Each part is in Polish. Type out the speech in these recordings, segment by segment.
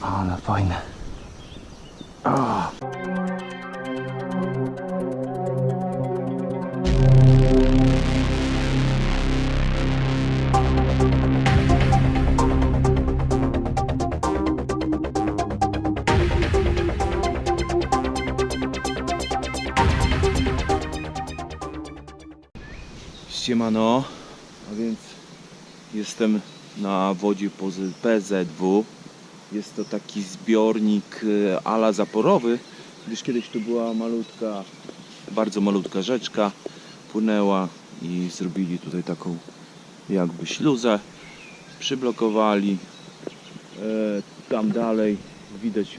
Ale fajne. O. Siemano, a więc jestem na wodzie PZW. Jest to taki zbiornik e, ala zaporowy, gdyż kiedyś tu była malutka, bardzo malutka rzeczka, płynęła i zrobili tutaj taką jakby śluzę, przyblokowali. E, Tam dalej widać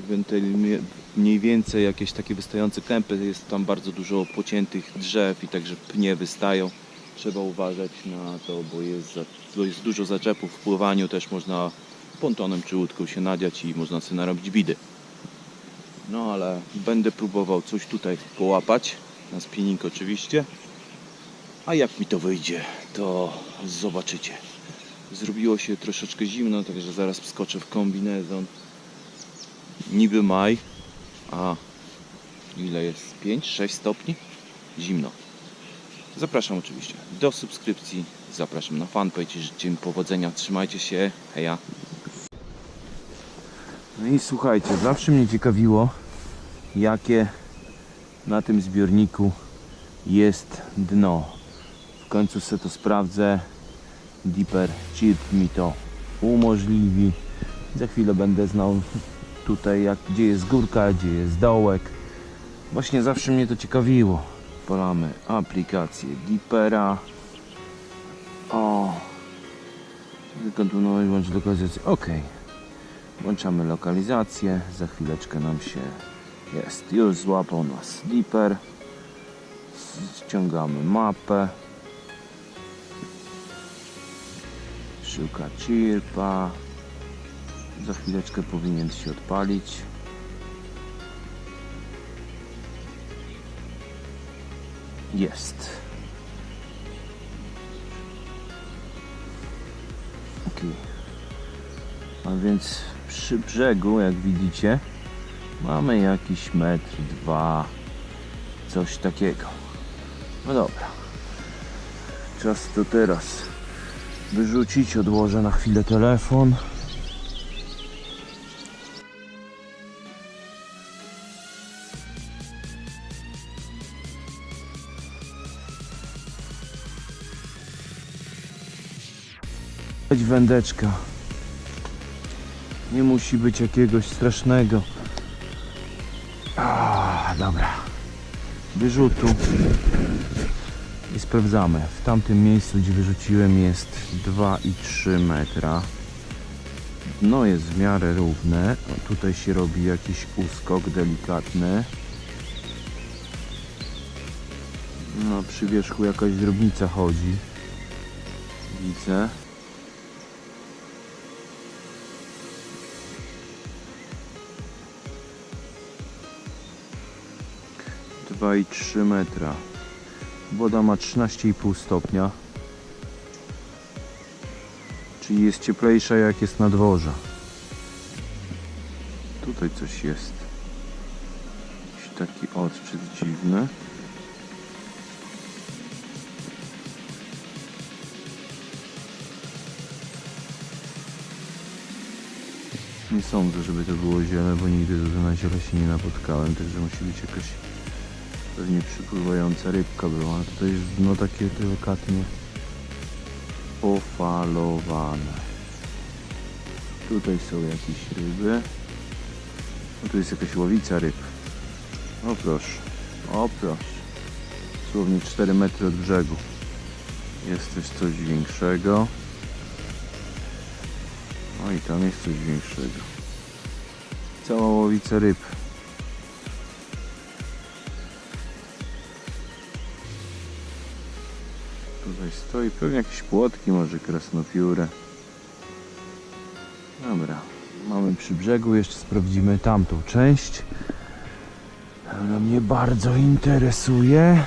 mniej więcej jakieś takie wystające kępy, jest tam bardzo dużo pociętych drzew i także pnie wystają. Trzeba uważać na to, bo jest, bo jest dużo zaczepów w pływaniu, też można pontonem czy łódką się nadziać i można sobie narobić bidy. No ale będę próbował coś tutaj połapać, na spinning oczywiście. A jak mi to wyjdzie, to zobaczycie. Zrobiło się troszeczkę zimno, także zaraz wskoczę w kombinezon. Niby maj, a ile jest? 5-6 stopni? Zimno. Zapraszam oczywiście do subskrypcji, zapraszam na fanpage, życzę mi powodzenia, trzymajcie się, heja. No i słuchajcie, zawsze mnie ciekawiło, jakie na tym zbiorniku jest dno. W końcu sobie to sprawdzę. Deeper Chip mi to umożliwi. Za chwilę będę znał tutaj, jak, gdzie jest górka, gdzie jest dołek. Właśnie zawsze mnie to ciekawiło. Polamy aplikację Deepera. O. Kontynuować bądź lokalizację. Ok. Włączamy lokalizację. Za chwileczkę nam się jest. Już złapał nas Deeper. Ściągamy mapę. Szuka chirpa. Za chwileczkę powinien się odpalić. Jest. Ok. A więc przy brzegu, jak widzicie, mamy jakiś metr, dwa, coś takiego. No dobra. Czas to teraz wyrzucić. Odłożę na chwilę telefon. Wędeczka. Nie musi być jakiegoś strasznego. A, dobra. Wyrzutu. I sprawdzamy. W tamtym miejscu, gdzie wyrzuciłem jest 2,3 metra. Dno jest w miarę równe. Tutaj się robi jakiś uskok delikatny. No, przy wierzchu jakaś drobnica chodzi. Widzę. Dwa i trzy metra. Woda ma 13,5 stopnia. Czyli jest cieplejsza jak jest na dworze. Tutaj coś jest. Jakiś taki odczyt dziwny. Nie sądzę, żeby to było ziele, bo nigdy na ziele się nie napotkałem, także musi być jakaś pewnie przypływająca rybka była. Tutaj jest dno takie delikatnie pofalowane. Tutaj są jakieś ryby. O, tu jest jakaś łowica ryb. O proszę, o proszę. Dosłownie 4 metry od brzegu. Jest też coś większego. O i tam jest coś większego. Cała łowica ryb. Tutaj stoi pewnie jakieś płotki, może krasnopióre. Dobra, mamy przy brzegu, jeszcze sprawdzimy tamtą część. Ona mnie bardzo interesuje.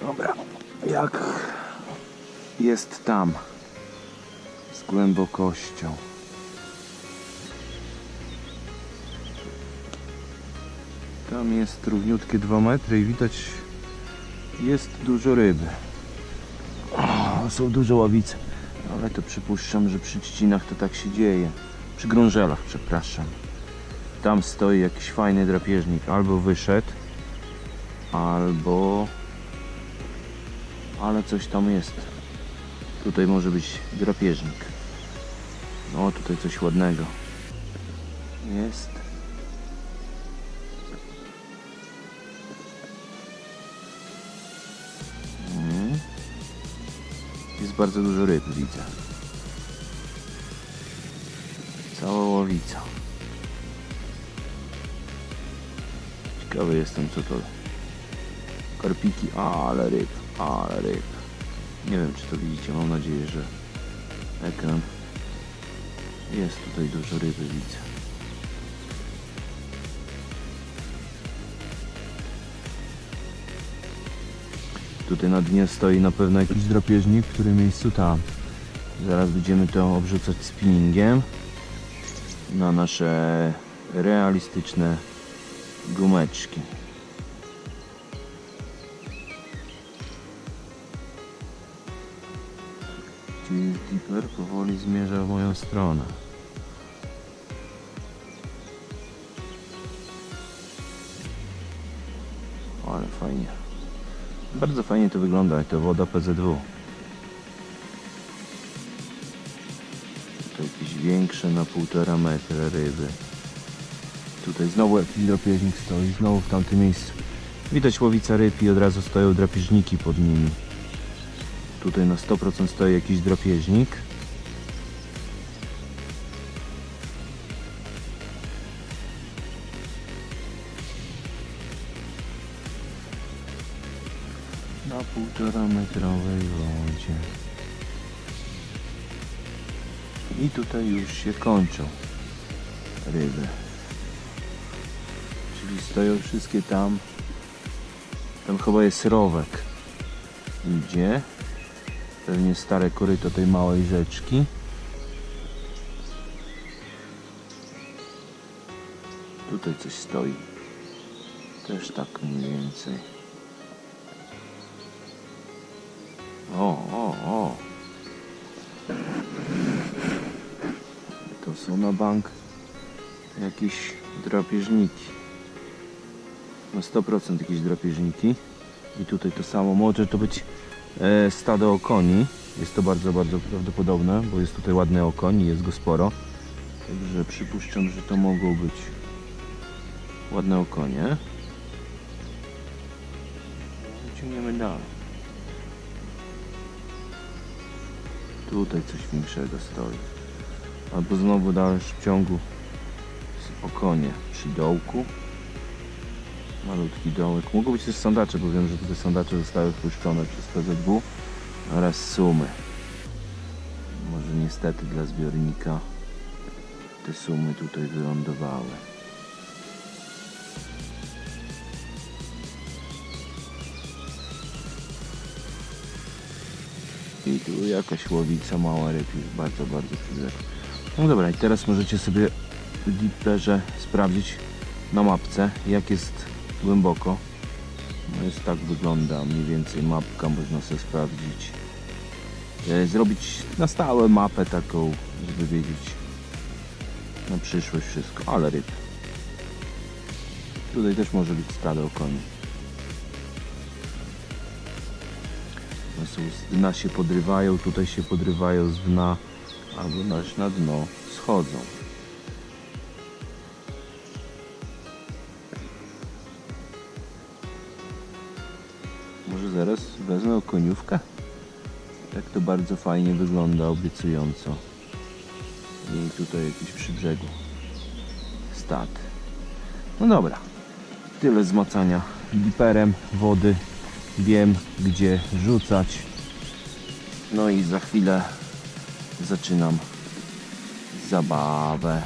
Dobra, jak jest tam z głębokością. Tam jest równiutkie 2 metry i widać jest dużo ryby. O, są duże ławice, ale to przypuszczam, że przy trzcinach to tak się dzieje. Przy grążelach, przepraszam. Tam stoi jakiś fajny drapieżnik. Albo wyszedł, albo... Ale coś tam jest. Tutaj może być drapieżnik. No, tutaj coś ładnego. Jest. Jest bardzo dużo ryb, widzę. Cała ławica. Ciekawy jestem co to. Karpiki, ale ryb, ale ryb. Nie wiem czy to widzicie, mam nadzieję, że ekran. Jest tutaj dużo ryby, widzę. Tutaj na dnie stoi na pewno jakiś drapieżnik, w którym miejscu tam. Zaraz będziemy to obrzucać spinningiem na nasze realistyczne gumeczki. Czyli powoli zmierza w moją stronę. Ale fajnie. Bardzo fajnie to wygląda, jak to woda PZW. To jakieś większe na półtora metra ryby. Tutaj znowu jakiś drapieżnik stoi, znowu w tamtym miejscu. Widać łowica ryb i od razu stoją drapieżniki pod nimi. Tutaj na 100% stoi jakiś drapieżnik. Na półtora metrowej wodzie. I tutaj już się kończą ryby. Czyli stoją wszystkie tam. Tam chyba jest rowek. Idzie. Pewnie stare koryto tej małej rzeczki. Tutaj coś stoi. Też tak mniej więcej. O, o, o. To są na bank jakieś drapieżniki. Na 100% jakieś drapieżniki. I tutaj to samo. Może to być e, stado okoni. Jest to bardzo, bardzo prawdopodobne, bo jest tutaj ładny okoń i jest go sporo. Także przypuszczam, że to mogą być ładne okonie. Ciągniemy dalej. Tutaj coś większego stoi. Albo znowu w dalszym ciągu z okonie przy dołku. Malutki dołek. Mogą być też sandacze, bo wiem, że tutaj sandacze zostały wpuszczone przez PZW oraz sumy. Może niestety dla zbiornika te sumy tutaj wylądowały. Jakaś łowica mała ryb już bardzo, bardzo przydek. No dobra, i teraz możecie sobie w Deeperze sprawdzić na mapce, jak jest głęboko. No jest tak wygląda mniej więcej mapka, można sobie sprawdzić. E, Zrobić na stałe mapę taką, żeby wiedzieć na przyszłość wszystko, ale ryb. Tutaj też może być stado koni. Są z dna się podrywają, tutaj się podrywają z dna, albo też na dno schodzą. Może zaraz wezmę okoniówkę? Tak to bardzo fajnie wygląda, obiecująco. I tutaj jakiś przy brzegu stat. No dobra, tyle zmacania diperem wody. Wiem gdzie rzucać. No i za chwilę zaczynam zabawę.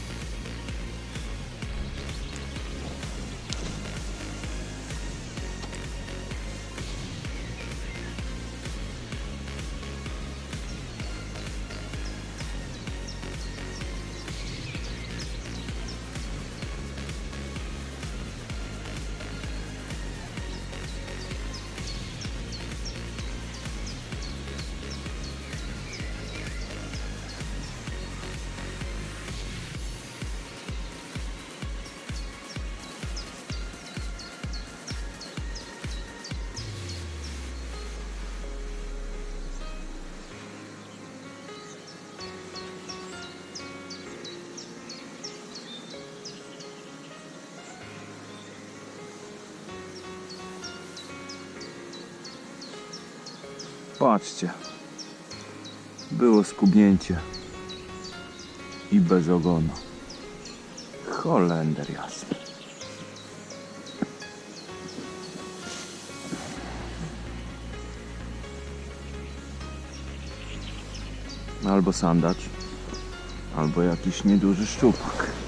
Patrzcie. Było skubnięcie. I bez ogona. Holender jasny. Albo sandacz, albo jakiś nieduży szczupak.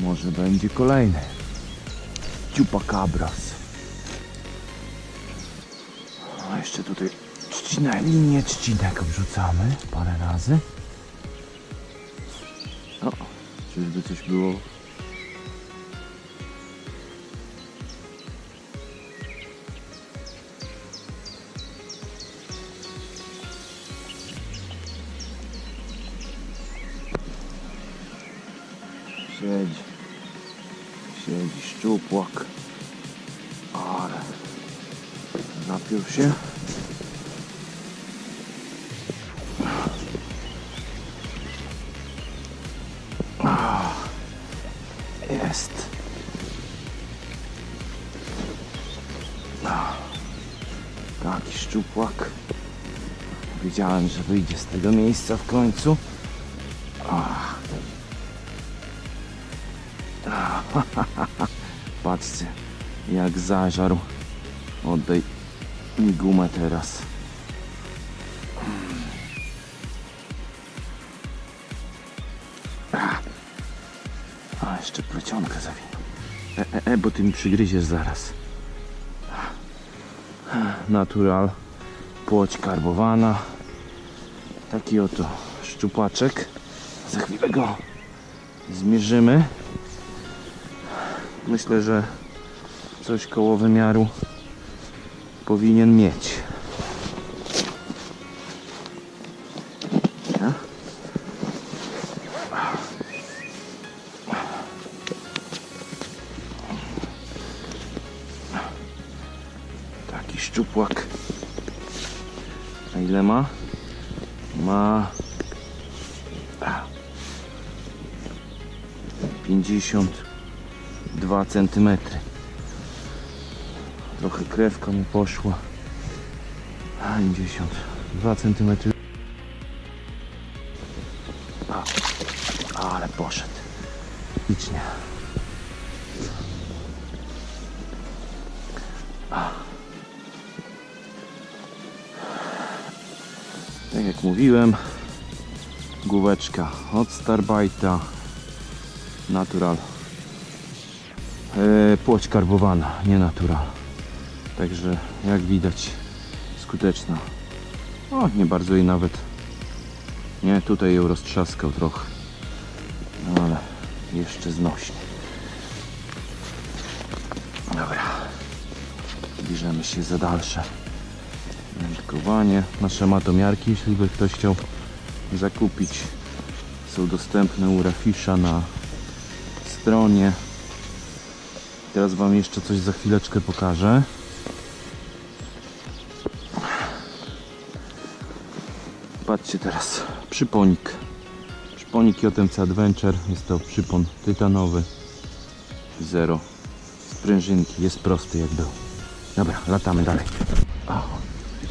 Może będzie kolejny. Ciupakabras. A jeszcze tutaj trzcinę, linię trzcinek obrzucamy parę razy. O, czyżby coś było? Szczupłak. Wiedziałem, że wyjdzie z tego miejsca w końcu. Patrzcie, jak zażarł. Oddaj mi gumę teraz. A, jeszcze plecionkę zawinął. E, e, e, bo ty mi przygryziesz zaraz. Natural. Płoć karbowana. Taki oto szczupaczek. Za chwilę go zmierzymy. Myślę, że coś koło wymiaru powinien mieć. Ma 52 cm. Trochę krewka mu poszła. 52 cm. Ale poszedł. Licznie. Tak jak mówiłem, główeczka od Starbite'a Natural. E, płoć karbowana, nie natural. Także jak widać skuteczna. O, nie bardzo jej nawet. Nie, tutaj ją roztrzaskał trochę. No, ale jeszcze znośnie. Dobra. Bierzemy się za dalsze wędkowanie. Nasze matomiarki, jeśli by ktoś chciał zakupić, są dostępne u Rafisza na stronie. Teraz Wam jeszcze coś za chwileczkę pokażę. Patrzcie teraz, przyponik. Przyponik JMC Adventure, jest to przypon tytanowy. Zero sprężynki, jest prosty jak był. Dobra, latamy dalej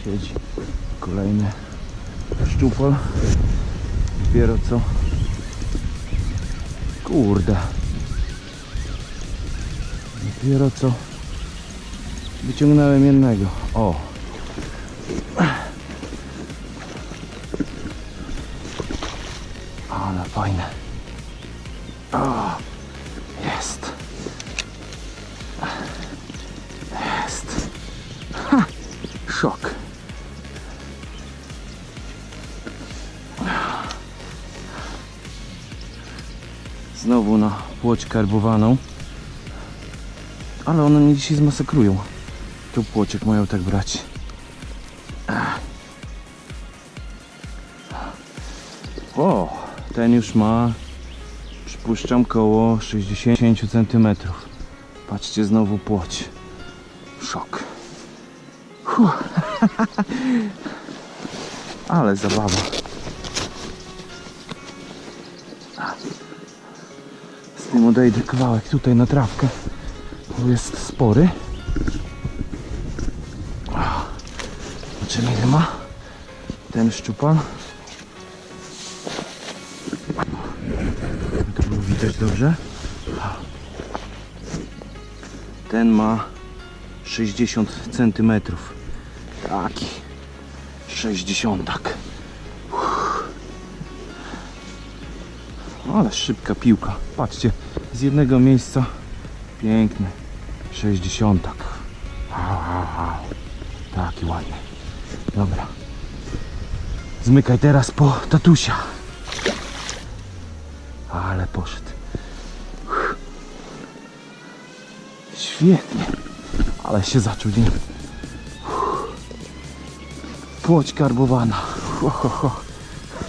siedzi. Kolejny szczupol. Dopiero co. Kurde. Dopiero co. Wyciągnąłem jednego. O. Ale fajne. O, jest. Jest. Ha, szok. Znowu na płoć karbowaną. Ale one mnie dzisiaj zmasakrują. Tu płociek mają tak brać. O, ten już ma, przypuszczam, koło 60 cm. Patrzcie, znowu płoć. Szok. Fuh. Ale zabawa. Z tym odejdę kawałek tutaj na trawkę, bo jest spory. Zobaczymy ile ma ten szczupan. To było widać dobrze. Ten ma 60 cm. Taki 60. Ale szybka piłka. Patrzcie, z jednego miejsca piękny 60. Taki ładny. Dobra. Zmykaj teraz po tatusia. Ale poszedł. Świetnie. Ale się zaczął dzień. Płoć karbowana. Ho, ho, ho.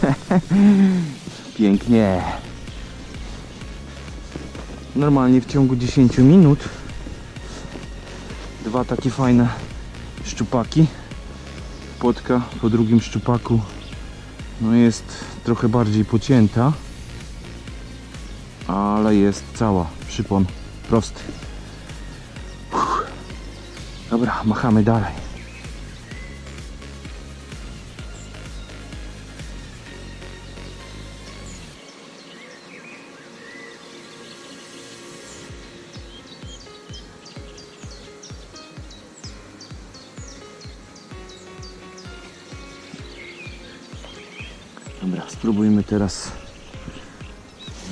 Pięknie. Normalnie w ciągu 10 minut dwa takie fajne szczupaki. Płotka po drugim szczupaku no jest trochę bardziej pocięta ale jest cała, przypon prosty. Uff. Dobra, machamy dalej. Teraz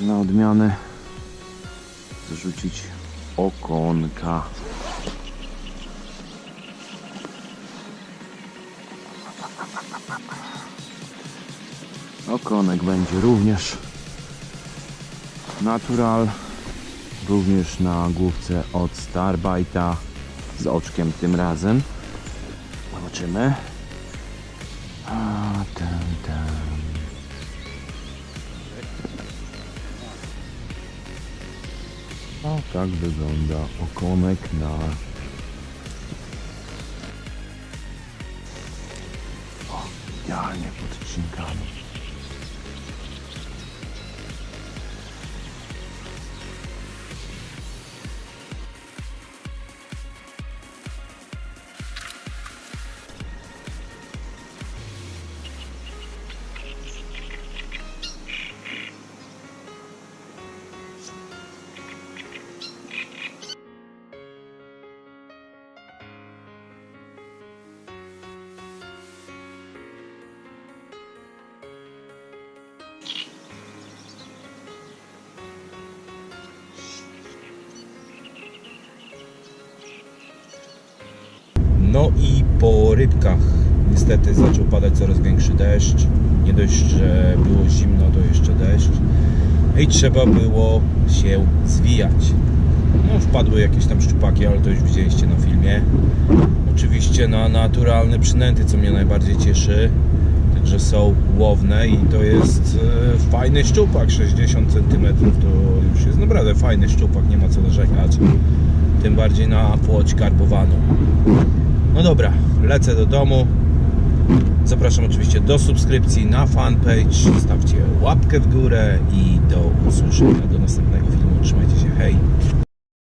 na odmianę zrzucić okonka. Okonek będzie również natural, również na główce od Starbite'a z oczkiem tym razem. Zobaczymy. Tak wygląda okonek na... No i po rybkach niestety zaczął padać coraz większy deszcz. Nie dość, że było zimno, to jeszcze deszcz. I trzeba było się zwijać. No, wpadły jakieś tam szczupaki, ale to już widzieliście na filmie. Oczywiście na naturalne przynęty, co mnie najbardziej cieszy. Także są łowne i to jest e, fajny szczupak, 60 cm to już jest naprawdę fajny szczupak, nie ma co narzekać. Tym bardziej na płoć karbowaną. No dobra, lecę do domu. Zapraszam oczywiście do subskrypcji na fanpage. Stawcie łapkę w górę i do usłyszenia do następnego filmu. Trzymajcie się, hej!